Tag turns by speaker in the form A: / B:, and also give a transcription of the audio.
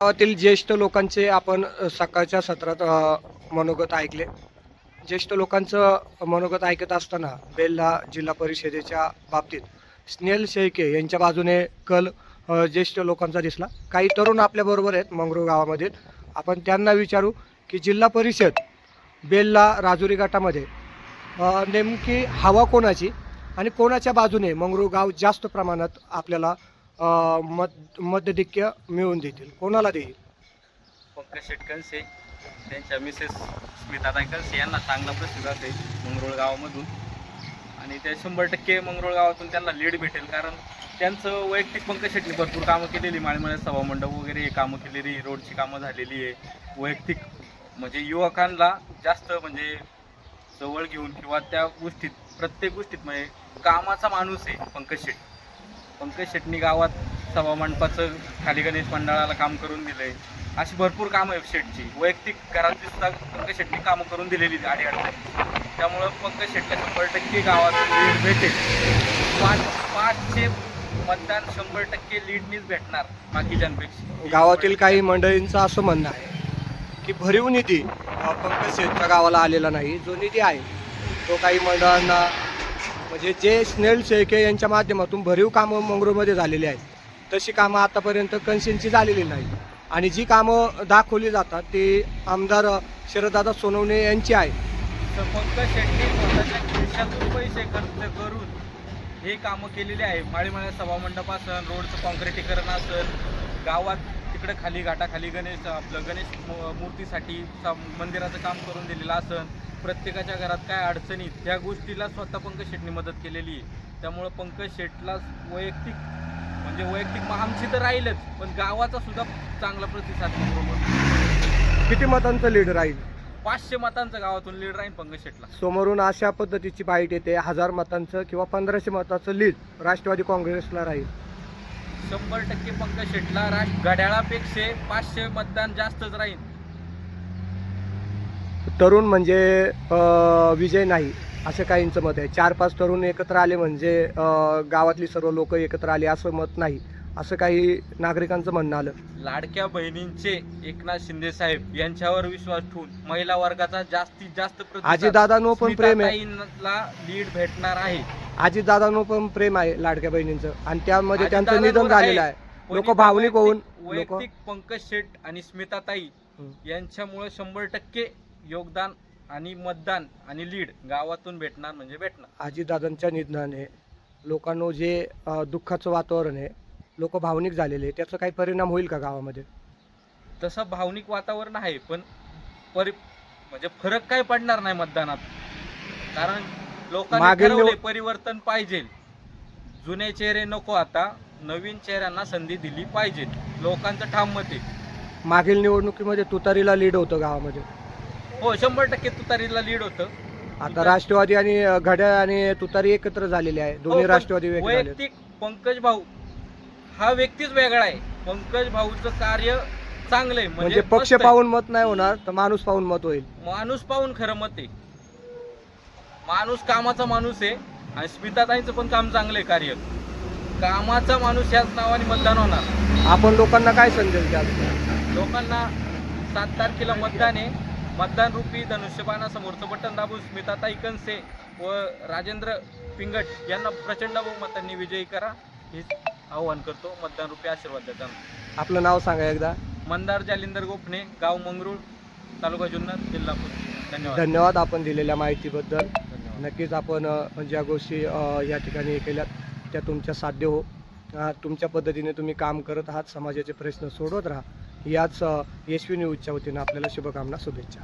A: गावातील ज्येष्ठ लोकांचे आपण सकाळच्या सत्रात मनोगत ऐकले. ज्येष्ठ लोकांचं मनोगत ऐकत असताना बेल्ला जिल्हा परिषदेच्या बाबतीत स्नेल शेळके यांच्या बाजूने कल ज्येष्ठ लोकांचा दिसला. काही तरुण आपल्याबरोबर आहेत मंगरूळ गावामध्ये आपण त्यांना विचारू की जिल्हा परिषद बेल्ला राजुरी गटामध्ये नेमकी हवा कोणाची आणि कोणाच्या बाजूने मंगरूळ गाव जास्त प्रमाणात आपल्याला मत मतधिक्य मिळवून देतील. कोणाला देईल?
B: पंकज शेटकनसे त्यांच्या मिसेस स्मिता कनसे यांना चांगला प्रतिसाद आहे मंगरुळ गावामधून. आणि त्या शंभर टक्के मंगरुळ गावातून त्यांना लीड भेटेल कारण त्यांचं वैयक्तिक पंकज शेटने भरपूर कामं केलेली माळीमाळ्या सभामंडप वगैरे कामं केलेली रोडची कामं झालेली आहे. वैयक्तिक म्हणजे युवकांना जास्त म्हणजे जवळ घेऊन किंवा त्या गोष्टीत प्रत्येक गोष्टीत म्हणजे कामाचा माणूस आहे पंकज शेट. पंकज शेटनी गावात सभामंडपाचं खाली गणेश मंडळाला काम करून दिलं आहे अशी भरपूर कामं आहेत शेटची. वैयक्तिक घरातली सुद्धा पंकज शेटणी कामं करून दिलेली अडी अडचणी त्यामुळं पंकज शेटला शंभर टक्के गावातून लीड भेटेल? पाच पाचशे मतदान शंभर टक्के लीडनीच भेटणार बाकीच्यांपेक्षा
A: गावातील काही मंडळींचं असं म्हणणं आहे की भरीव निधी पंकज शेठच्या गावाला आलेला नाही. जो निधी आहे तो काही मंडळांना म्हणजे जे स्नेल शेळके यांच्या माध्यमातून भरीव कामं मंगरूळमध्ये झालेली आहेत तशी कामं आतापर्यंत कन्सेनची झालेली नाही. आणि जी कामं दाखवली जातात ती आमदार शरददादा सोनवणे यांची आहे
B: तर पंकज शेट्टी स्वतःच्या खिशातून पैसे खर्च करून हे कामं केलेली आहे. माळीमाळ्या सभामंडप असन रोडचं कॉन्क्रिटीकरण असन गावात तिकडे खाली घाटाखाली गणेश आपलं गणेश मूर्तीसाठी मंदिराचं काम करून दिलेलं असन. प्रत्येकाच्या घरात काय अडचणी त्या गोष्टीला स्वतः पंकज शेटनी मदत केलेली आहे. त्यामुळं पंकज शेटला वैयक्तिक म्हणजे वैयक्तिक मग आमची तर राहीलच पण गावाचा सुद्धा चांगला प्रतिसाद बरोबर
A: किती मतांचं लीड राहील?
B: पाचशे मतांचं गावातून लीड राहील पंकज शेटला.
A: समोरून अशा पद्धतीची बाईट येते हजार मतांचं किंवा पंधराशे मताचं लीड राष्ट्रवादी काँग्रेसला राहील.
B: शंभर टक्के पंकज शेटला राज घड्याळापेक्षा पाचशे मतदान जास्तच राहील.
A: तरुण म्हणजे विजय नाही असं काहींचं मत आहे. चार पाच तरुण एकत्र आले म्हणजे गावातली सर्व लोक एकत्र आले असं मत नाही असं काही नागरिकांचं म्हणणं आलं.
B: लाडक्या बहिणींचे एकनाथ शिंदे साहेब यांच्यावर विश्वास ठेवून महिला वर्गाचा जास्तीत जास्त
A: आजीदादांनो पण प्रेम आहे.
B: लीड भेटणार आहे.
A: आजीदादांनो पण प्रेम आहे लाडक्या बहिणींचं. आणि त्यामध्ये त्यांचं निधन झालेलं आहे. लोक भावनिक होऊन
B: वैयक्तिक- पंकज शेट आणि स्मिताताई. यांच्यामुळे शंभर टक्के योगदान आणि मतदान आणि लीड गावातून भेटणार म्हणजे भेटणार.
A: आजीदादांच्या निधनाने लोकांनो जे अं, दुःखाचं वातावरण आहे लोक भावनिक झालेले आहे त्याचा काही परिणाम होईल का गावामध्ये?
B: तसं भावनिक वातावरण आहे पण परि म्हणजे फरक काय पडणार नाही मतदानात? कारण लोकांनी
A: मागील निवड-
B: परिवर्तन पाहिजे. जुने चेहरे नको आता नवीन चेहऱ्यांना संधी दिली पाहिजे. लोकांचं ठाम मत आहे.
A: मागील निवडणुकीमध्ये तुतारीला लीड होतं गावामध्ये.
B: हो शंभर टक्के तुतारीला लीड होतं.
A: आता राष्ट्रवादी आणि अ, घड्याळ आणि तुतारी एकत्र झालेली आहे. दोन्ही
B: हो, पण
A: राष्ट्रवादी वेगळे झाले
B: वैयक्तिक पंकज भाऊ हा व्यक्तीच वेगळा आहे. पंकज भाऊचं कार्य चांगलं आहे
A: म्हणजे
B: मस्त
A: पक्ष
B: आहे.
A: पाहून मत नाही होणार तर माणूस पाहून मत होईल.
B: माणूस पाहून खरं मत आहे. माणूस कामाचा माणूस आहे आणि स्मिताताईंचं पण काम चांगलं आहे कार्य. कामाचा माणूस याच नावाने मतदान होणार.
A: आपण लोकांना काय संदेश द्याल
B: लोकांना सात तारखेला मतदान आहे. मतदान रूपी धनुष्यबाणासमोरचं बटन दाबून स्मिताताई कनसे व राजेंद्र पिंगट यांना प्रचंड बहुमतांनी विजयी करा. हे आव्हान करतो. मतदान रूपी आशीर्वाद देताना
A: आपलं नाव सांगा एकदा.
B: मंदार जालिंदर गोपणे गाव मंगरूळ तालुका जुन्नर जिल्हा धन्यवाद.
A: धन्यवाद आपण दिलेल्या माहितीबद्दल. नक्कीच आपण ज्या गोष्टी या ठिकाणी केल्यात त्या तुमच्या साध्य हो. तुमच्या पद्धतीने तुम्ही काम करत आहात. समाजाचे प्रश्न सोडवत राहा. याच अ, यशवी न्यूजच्या वतीनं आपल्याला शुभकामना शुभेच्छा.